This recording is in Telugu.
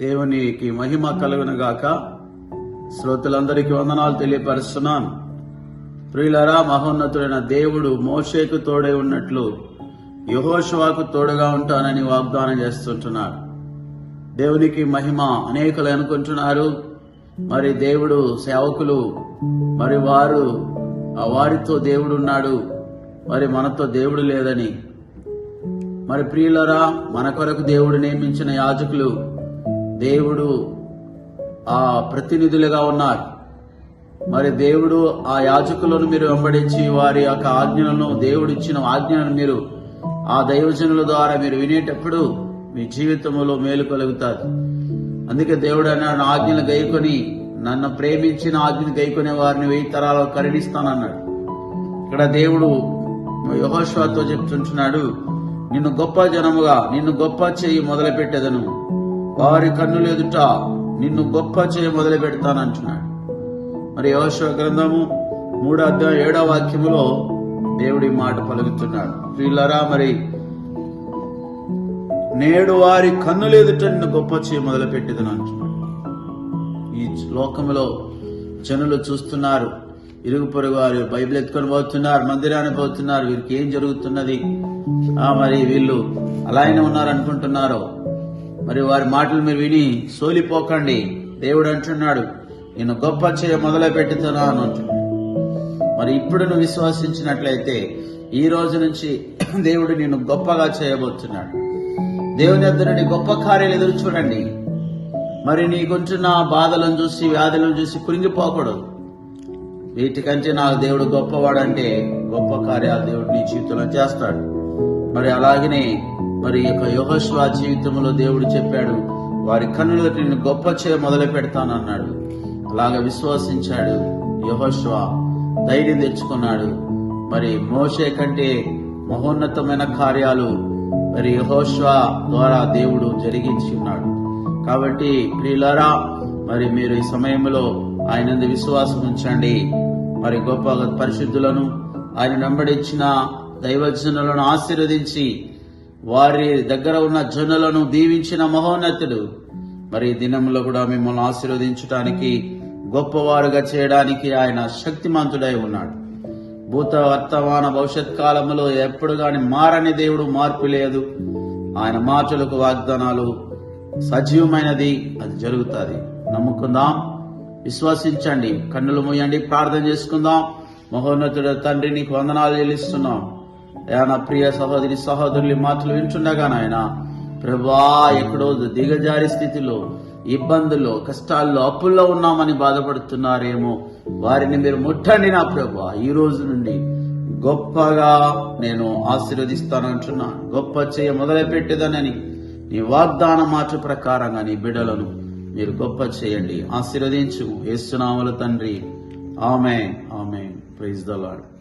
దేవునికి మహిమ కలుగును శ్రోతులందరికీ వందనాలు తెలియపరుస్తున్నాను. ప్రియులరా మహోన్నతుడైన దేవుడు మోషేకు తోడై ఉన్నట్లు యహోశవాకు తోడుగా ఉంటానని వాగ్దానం చేస్తుంటున్నాడు. దేవునికి మహిమ అనేకులు అనుకుంటున్నారు. మరి దేవుడు సేవకులు మరి వారు ఆ వారితో దేవుడు ఉన్నాడు మరి మనతో దేవుడు లేదని. మరి ప్రియులరా మన కొరకు దేవుడు నియమించిన యాజకులు దేవుడు ఆ ప్రతినిధులుగా ఉన్నారు. మరి దేవుడు ఆ యాజకులను మీరు వెంబడించి వారి యొక్క ఆజ్ఞలను దేవుడు ఇచ్చిన ఆజ్ఞలను మీరు ఆ దైవజనుల ద్వారా మీరు వినేటప్పుడు మీ జీవితంలో మేలు కలుగుతారు అందుకే దేవుడు అన్నాడు ఆజ్ఞలు గైకొని నన్ను ప్రేమించిన ఆజ్ఞను గైకొనే వారిని వెయ్యి తరాలు కరుణిస్తానన్నాడు. ఇక్కడ దేవుడు యహోశ్వాతో చెప్తుంటున్నాడు నిన్ను గొప్ప జనముగా నిన్ను గొప్ప చేయి మొదలుపెట్టేదను. వారి కన్నులు ఎదుట నిన్ను గొప్ప చేయి మొదలు పెడతానంటున్నాడు మరి యోశ గ్రంథము మూడో అధ్యాయం ఏడో వాక్యములో దేవుడి మాట పలుకుతున్నాడు. ప్రియులరా మరి నేడు వారి కన్నులు ఎదుట నిన్ను గొప్ప చేయి మొదలు పెట్టేదను అంటున్నాడు. ఈ లోకంలో జనులు చూస్తున్నారు. ఇరుగు పొరుగు వారు బైబిల్ ఎత్తుకొని పోతున్నారు మందిరానికి పోతున్నారు. వీరికి ఏం జరుగుతున్నది? ఆ మరి వీళ్ళు అలానే ఉన్నారు అనుకుంటున్నారో మరి వారి మాటలు మీరు విని సోలిపోకండి. దేవుడు అంటున్నాడు నేను గొప్ప చేయ మొదలు పెట్టుతున్నాను అంటున్నాడు మరి ఇప్పుడు నువ్వు విశ్వసించినట్లయితే ఈ రోజు నుంచి దేవుడు నేను గొప్పగా చేయబోతున్నాడు. దేవుని యొద్ద గొప్ప కార్యాలు ఎదురు చూడండి. మరి నీకుంటున్న బాధలను చూసి వ్యాధులను చూసి కురింగిపోకూడదు. వీటికంటే నాకు దేవుడు గొప్పవాడంటే గొప్ప కార్యాలు దేవుడు నీ జీవితంలో చేస్తాడు. మరి అలాగనే మరి యొక్క యోహశ్వా జీవితంలో దేవుడు చెప్పాడు వారి కన్నుల నేను గొప్ప చేయ మొదలు పెడతానన్నాడు అలాగ విశ్వసించాడు యహోష్వా ధైర్యం తెచ్చుకున్నాడు. మరి మోషే కంటే మహోన్నతమైన కార్యాలు మరి యహోష్వా ద్వారా దేవుడు జరిగించి ఉన్నాడు. కాబట్టి ప్రియులారా మరి మీరు ఈ సమయంలో ఆయన విశ్వాసం ఉంచండి. మరి గొప్ప పరిశుద్ధులను ఆయన వెంబడించిన దైవజనులను ఆశీర్వదించి వారి దగ్గర ఉన్న జనులను దీవించిన మహోన్నతుడు. మరి దినంలో కూడా మిమ్మల్ని ఆశీర్వదించడానికి గొప్పవారుగా చేయడానికి ఆయన శక్తిమంతుడై ఉన్నాడు. భూత వర్తమాన భవిష్యత్ కాలంలో ఎప్పుడు కాని మారని దేవుడు మార్పు లేదు. ఆయన మాటలకు వాగ్దానాలు సజీవమైనది అది జరుగుతుంది. నమ్ముకుందాం విశ్వసించండి కన్నులు మూయండి ప్రార్థన చేసుకుందాం. మహోన్నతుడు తండ్రి నీకు వందనాలు చెల్లిస్తున్నాం. నా ప్రియ సహోదరి సహోదరులు మాటలు వింటుండగా నాయన ప్రభా ఎక్కడో దిగజారి స్థితిలో ఇబ్బందుల్లో కష్టాల్లో అప్పుల్లో ఉన్నామని బాధపడుతున్నారేమో. వారిని మీరు ముట్టండి నా ప్రభా. ఈ రోజు నుండి గొప్పగా నేను ఆశీర్వదిస్తానంటున్నా గొప్ప చేయ మొదలుపెట్టేదనని నీ వాగ్దాన మాట ప్రకారంగా నీ బిడ్డలను మీరు గొప్ప చేయండి. ఆశీర్వదించు. ఏసునామల తండ్రి. ఆమె ఆమె ప్రైజ్ ద లాడ్